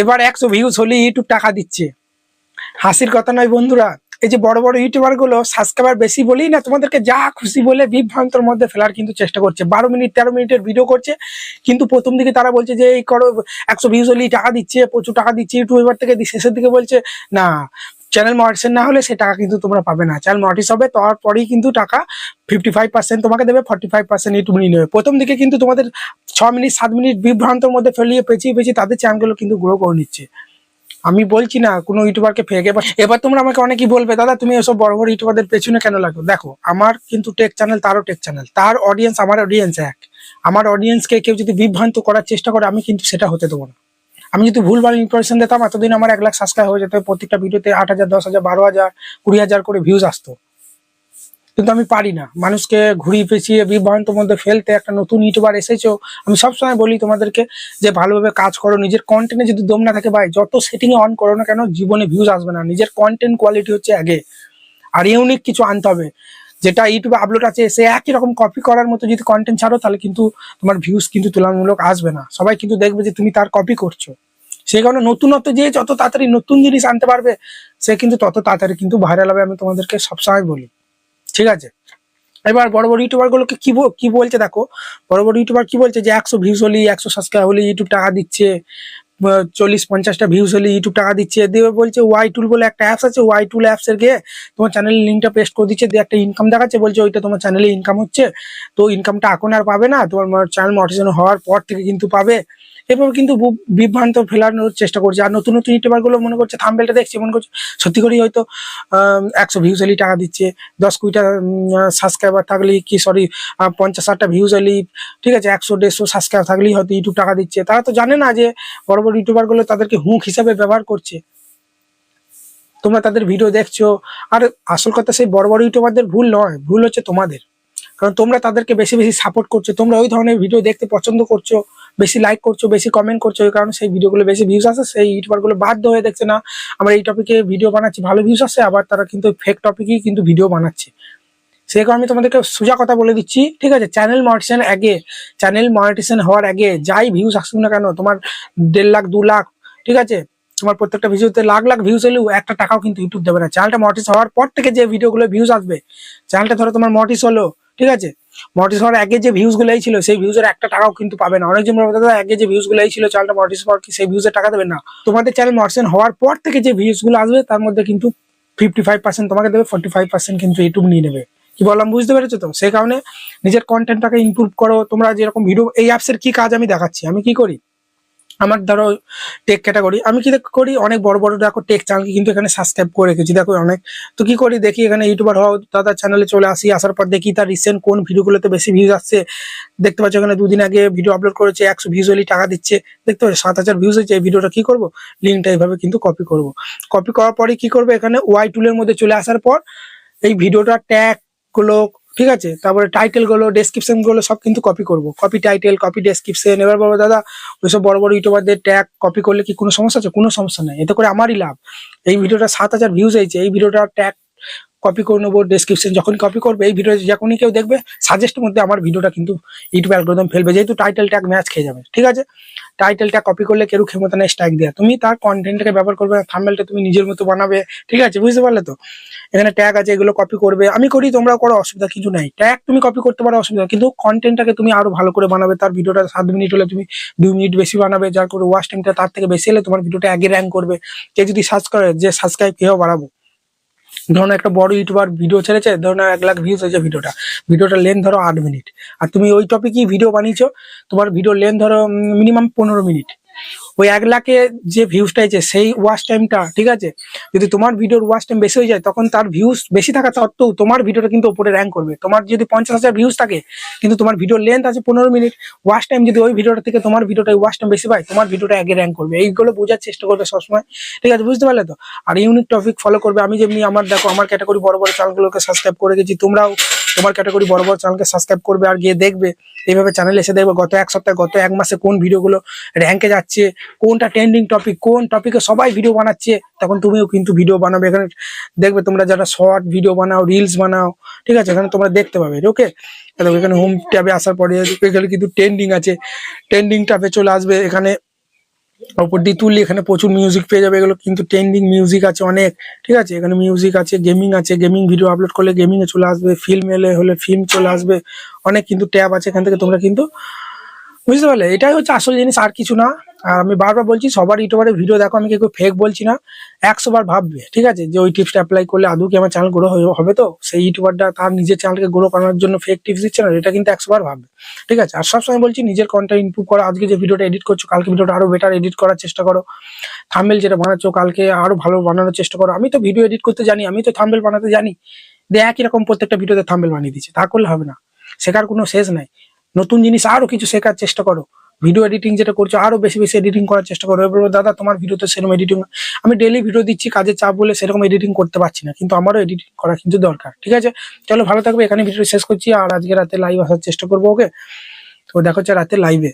এবার একশো ভিউজ হলে ইউটিউব টাকা দিচ্ছে। হাসির কথা নয় বন্ধুরা, এই যে বড় বড় ইউটিউবারগুলো সাবস্ক্রাইবার বেশি বলেই না, তোমাদেরকে যা খুশি বলে বিভ্রান্তর মধ্যে ফেলার কিন্তু চেষ্টা করছে। বারো মিনিট, তেরো মিনিটের ভিডিও করছে, কিন্তু প্রথম দিকে তারা বলছে যে, এই করো, একশো ভিউজ হলেই টাকা দিচ্ছে, প্রচুর টাকা দিচ্ছে ইউটিউব এবার থেকে শেষের দিকে বলছে, না চ্যানেল মনিটাইজেশন না হলে সে টাকা কিন্তু তোমরা পাবে না। চ্যানেল মনিটাইজ হবে তারপরেই কিন্তু টাকা ফিফটি ফাইভ পার্সেন্ট তোমাকে দেবে ফর্টি ফাইভ পার্সেন্ট নিয়ে নেবে। প্রথম দিকে কিন্তু তোমাদের ছ মিনিট, সাত মিনিট বিভ্রান্তর মধ্যে ফেলিয়ে পেঁচিয়ে পেঁচিয়ে তাদের চ্যানেলগুলো কিন্তু গ্রো করে নিচ্ছে। আমি বলছি না, কোনো ইউটিউবারকে ফেক এবার এবার তোমরা আমাকে অনেকেই বলবে, দাদা, তুমি এসব বড় বড় ইউটিউবারদের পেছনে কেন লাগো দেখো, আমার কিন্তু টেক চ্যানেল তারও টেক চ্যানেল তার অডিয়েন্স আমার অডিয়েন্স এক। আমার অডিয়েন্সকে কেউ যদি বিভ্রান্ত করার চেষ্টা করে, আমি কিন্তু সেটা হতে দেবো না। আমি যদি ভুলভাল ইনফরমেশন দিতাম, এতদিন আমার এক লাখ সাবস্ক্রাইব হয়ে যেত, প্রত্যেকটা ভিডিওতে আট হাজার, দশ হাজার, বারো হাজার, কুড়ি হাজার করে ভিউজ আসতো। কিন্তু আমি পারি না। মানুষকে ঘুরিয়ে পেঁচিয়ে, বিভ্রান্ত মধ্যে ফেলতে একটা নতুন ইউটিউবার এসেছ, আমি সবসময় বলি তোমাদেরকে যে ভালোভাবে কাজ করো, নিজের কন্টেন্টে যদি দম না থাকে ভাই, যত সেটিং অন করো না কেন, জীবনে ভিউজ আসবে না। নিজের কন্টেন্ট কোয়ালিটি হচ্ছে আগে। আর ইউনিক কিছু আনতে হবে। যেটা ইউটিউবে আপলোড আছে, সে একই রকম কপি করার মতো যদি কন্টেন্ট ছাড়ো, তাহলে কিন্তু তোমার ভিউজ কিন্তু তুলনামূলক আসবে না। সবাই কিন্তু দেখবে যে তুমি তার কপি করছ। সেই কারণে নতুনত্ব যে যত তাড়াতাড়ি নতুন জিনিস আনতে পারবে, সে কিন্তু তত তাড়াতাড়ি কিন্তু ভাইরাল হবে আমি তোমাদেরকে সবসময় বলি। ঠিক আছে? এবার বড় বড় ইউটিউবার গুলোকে কি কি বলছে দেখো? বড় বড় ইউটিউবার কি বলছে যে একশো ভিউজ হলে একশো সাবস্ক্রাইব হলে ইউটিউব টাকা দিচ্ছে চল্লিশ পঞ্চাশটা ভিউজ হলে ইউটিউব টাকা দিচ্ছে। দিয়ে বলছে ওয়াই টুল বলে একটা অ্যাপস আছে ওয়াই টুল অ্যাপস এর গিয়ে তোমার চ্যানেলের লিঙ্কটা পেস্ট করে দিচ্ছে, দিয়ে একটা ইনকাম দেখাচ্ছে, বলছে ওইটা তোমার চ্যানেলে ইনকাম হচ্ছে, তো ইনকামটা এখন আর পাবে না, তোমার চ্যানেল মটিশন হওয়ার পর থেকে কিন্তু পাবে। এভাবে কিন্তু বিভ্রান্ত ফেলানোর চেষ্টা করছে। আর নতুন নতুন ইউটিউবারগুলো মনে করছে থাম্বেলটা দেখছে, মনে করছে, সত্যি করেই হয়তো একশো ভিউজ হলেই টাকা দিচ্ছে, দশ কুড়িটা সাবস্ক্রাইবার থাকলেই কি সরি পঞ্চাশ ষাটটা ভিউজ হলেই, ঠিক আছে, একশো, দেড়শো সাবস্ক্রাইব থাকলেই হয়তো ইউটিউব টাকা দিচ্ছে। তারা তো জানে না যে, বড় বড় ইউটিউবারগুলো তাদেরকে হুঁক হিসাবে ব্যবহার করছে। তোমরা তাদের ভিডিও দেখছ। আর আসল কথা, সেই বড় বড় ইউটিউবারদের ভুল নয়, ভুল হচ্ছে তোমাদের। কারণ তোমরা তাদেরকে বেশি বেশি সাপোর্ট করছ, তোমরা ওই ধরনের ভিডিও দেখতে পছন্দ করছ, বেশি লাইক করছ, বেশি কমেন্ট করছ ওই কারণে সেই ভিডিওগুলো বেশি ভিউজ আসে, সেই ইউটিউবারগুলো বাধ্য হয়ে দেখছে না, আমরা এই টপিকে ভিডিও বানাচ্ছি, ভালো ভিউজ আসে, আবার তারা কিন্তু ফেক টপিকেই কিন্তু ভিডিও বানাচ্ছে। সেই কারণে আমি তোমাদেরকে সোজা কথা বলে দিচ্ছি, ঠিক আছে? চ্যানেল মনিটেশন আগে চ্যানেল মনিটেশন হওয়ার আগে যাই ভিউজ আসুক না কেন, তোমার দেড় লাখ, দু লাখ, ঠিক আছে? তোমার প্রত্যেকটা ভিডিওতে লাখ লাখ ভিউজ হলেও একটা টাকাও কিন্তু ইউটিউব দেবে না। চ্যানেলটা মটিস হওয়ার পর থেকে যে ভিডিওগুলো ভিউজ আসবে চ্যানেলটা ধরো তোমার মটিস হলো ঠিক আছে? মটিস হওয়ার আগে যে ভিউজগুলো ছিল, সেই ভিউজের একটা টাকাও কিন্তু পাবে না। অনেকজন দাদা আগে যে ভিউজগুলো ছিল চ্যানেলটা মটিস হওয়ার কি সেই ভিউজের টাকা দেবে না? তোমাদের চ্যানেল মটিসন হওয়ার পর থেকে যে ভিউজগুলো আসবে, তার মধ্যে কিন্তু ফিফটি ফাইভ পার্সেন্ট তোমাকে দেবে ফোর্টি ফাইভ পার্সেন্ট কিন্তু ইউটিউব নিয়ে নেবে। কি বললাম, বুঝতে পেরেছ তো? সেই কারণে নিজের কন্টেন্টটাকে ইমপ্রুভ করো। তোমরা যেরকম ভিডিও এই অ্যাপসের কি কাজ আমি দেখাচ্ছি? আমি কি করি? আমার ধরো টেক ক্যাটাগরি আমি কি করি? অনেক বড় বড় দেখো টেক চ্যানেলকে কিন্তু এখানে সাবস্ক্রাইব করে রেখেছি। দেখো অনেক। তো কি করি? দেখি এখানে ইউটিউবার হওয়া দাদা চ্যানেলে চলে আসি। আসার পর দেখি তার রিসেন্ট কোন ভিডিওগুলোতে বেশি ভিউজ আসছে। দেখতে পাচ্ছ এখানে দুদিন আগে ভিডিও আপলোড করেছে, একশো ভিউজ হলেই টাকা দিচ্ছে। দেখতে পাচ্ছ? সাত হাজার ভিউজ হয়েছে। এই ভিডিওটা কি করব? লিঙ্কটা এইভাবে কিন্তু কপি করব। কপি করার পরে কি করব? এখানে ওয়াই টুলের মধ্যে চলে আসার পর এই ভিডিওটা ট্যাগগুলো ঠিক আছে? তারপরে টাইটেলগুলো ডেসক্রিপশনগুলো সব কিন্তু কপি করব। কপি টাইটেল কপি ডেসক্রিপশন এবার বলব দাদা, ওইসব বড় বড় ইউটিউবারদের ট্যাগ কপি করলে কি কোনো সমস্যা আছে? কোনো সমস্যা নেই। এতে করে আমারই লাভ। এই ভিডিওটা সাত হাজার ভিউজ হয়েছে। এই ভিডিওটা ট্যাগ কপি করে নেব ডেসক্রিপশন যখন কপি করবে, এই ভিডিও যখনই কেউ দেখবে সাজেস্টের মধ্যে আমার ভিডিওটা কিন্তু ইউটিউব অ্যালগোরিদম ফেলবে যেহেতু টাইটেল ট্যাগ ম্যাচ খেয়ে যাবে। ঠিক আছে? টাইটেলটা কপি করলে কেউ ক্ষমতা নেই স্ট্রাইক দেওয়া তুমি তার কন্টেন্টটাকে ব্যবহার করবে থাম্বেলটা তুমি নিজের মতো বানাবে, ঠিক আছে? বুঝতে পারলে তো? এখানে ট্যাগ আছে, এগুলো কপি করবে। আমি করি তোমরা করো, অসুবিধা কিছু নাই। ট্যাগ তুমি কপি করতে পারো, অসুবিধা কিন্তু কন্টেন্টটাকে তুমি আরও ভালো করে বানাবে। তার ভিডিওটা সাত মিনিট হলে তুমি দুই মিনিট বেশি বানাবে। যার করে ওয়াচ টাইমটা তার থেকে বেশি হলে তোমার ভিডিওটা আগে র্যাঙ্ক করবে। কে যদি সার্চ করে যে সাবস্ক্রাইব কেউ বাড়াবো। ধরুন একটা বড় ইউটিউবার ভিডিও ছেড়েছে, ধরুন এক লাখ ভিউজ হয়েছে ভিডিওটা ভিডিওটা লেন ধরো আট মিনিট আর তুমি ওই টপিকই ভিডিও বানিয়েছো, তোমার ভিডিও লেন ধরো মিনিমাম পনেরো মিনিট ওই এক লাখে যে ভিউজটা আছে সেই ওয়াচ টাইমটা ঠিক আছে? যদি তোমার ভিডিওর ওয়াচ টাইম বেশি হয়ে যায়, তখন তার ভিউজ বেশি থাকা সত্ত্বেও তোমার ভিডিওটা কিন্তু উপরে র্যাঙ্ক করবে। তোমার যদি পঞ্চাশ হাজার ভিউজ থাকে, কিন্তু তোমার ভিডিওর লেন্থ আছে পনেরো মিনিট ওয়াচ টাইম যদি ওই ভিডিওটা থেকে তোমার ভিডিওটা ওয়াচ টাইম বেশি পায়, তোমার ভিডিওটা আগে র্যাঙ্ক করবে। এইগুলো বোঝার চেষ্টা করবে সবসময়, ঠিক আছে? বুঝতে পারলে তো? আর ইউনিক টপিক ফলো করবে। আমি যেমনি আমার, দেখো, আমার ক্যাটাগরি বড় বড় চ্যানেলগুলোকে সাবস্ক্রাইব করে গেছি, তোমরাও তোমার ক্যাটাগরি বড় বড় চ্যানেলকে সাবস্ক্রাইব করবে আর গিয়ে দেখবে। এইভাবে চ্যানেল এসে দেখবে গত এক সপ্তাহে, গত এক মাসে কোন ভিডিওগুলো র্যাঙ্কে যাচ্ছে, কোনটা ট্রেন্ডিং টপিক কোন টপিকে সবাই ভিডিও বানাচ্ছে, তখন তুমিও কিন্তু ভিডিও বানাবে। এখানে দেখবে তোমরা যারা শর্ট ভিডিও বানাও রিলস বানাও, ঠিক আছে? এখানে তোমরা দেখতে পাবে ওকে এখানে হোম ট্যাবে আসার পরে এখানে কিন্তু ট্রেন্ডিং আছে। ট্রেন্ডিং ট্যাবে চলে আসবে, এখানে ওপর দিয়ে তুললে এখানে প্রচুর মিউজিক পেয়ে যাবে এগুলো। কিন্তু ট্রেন্ডিং মিউজিক আছে অনেক, ঠিক আছে? এখানে মিউজিক আছে গেমিং আছে গেমিং ভিডিও আপলোড করলে গেমিং এ চলে আসবে ফিল্ম এলে হলে ফিল্ম চলে আসবে, অনেক কিন্তু ট্যাব আছে এখান থেকে তোমরা কিন্তু, বুঝতে পারলে? এটাই হচ্ছে আসল জিনিস, আর কিছু না। আর আমি বারবার বলছি, সবার ইউটিউবারের ভিডিও দেখো, আমি কেউ ফেক বলছি না। একশো বার ভাববে, ঠিক আছে? যে ওই টিপসটা অ্যাপ্লাই করলে আদৌ কি আমার চ্যানেল গ্রো হবে তো? সেই ইউটিউবারটা তার নিজের চ্যানেলকে গ্রো করানোর জন্য ফেক টিপস দিচ্ছে না, এটা কিন্তু একশো বার ভাববে, ঠিক আছে? আর সবসময় বলছি, নিজের কন্টেন্ট ইমপ্রুভ করো। আজকে যে ভিডিওটা এডিট করছ, কালকে ভিডিওটা আরও বেটার এডিট করার চেষ্টা করো। থাম্বেল যেটা বানাচ্ছো, কালকে আরও ভালো বানানোর চেষ্টা করো। আমি তো ভিডিও এডিট করতে জানি, আমি তো থাম্বেল বানাতে জানি। দিয়ে একই রকম প্রত্যেকটা ভিডিওতে থাম্বেল বানিয়ে দিচ্ছে, তা করলে হবে না। শেখার কোনো শেষ নাই। নতুন জিনিস আরও কিছু শেখার চেষ্টা করো। ভিডিও এডিটিং যেটা করছ, আরও বেশি বেশি এডিটিং করার চেষ্টা করো। এবার দাদা, তোমার ভিডিওতে সেরকম এডিটিং আমি ডেলি ভিডিও দিচ্ছি কাজের চাপ বলে সেরকম এডিটিং করতে পারছি না, কিন্তু আমারও এডিটিং করা কিন্তু দরকার, ঠিক আছে? চলো, ভালো থাকবে এখানে ভিডিও শেষ করছি, আর আজকে রাতে লাইভ আসার চেষ্টা করব ওকে তো দেখো রাতে লাইভে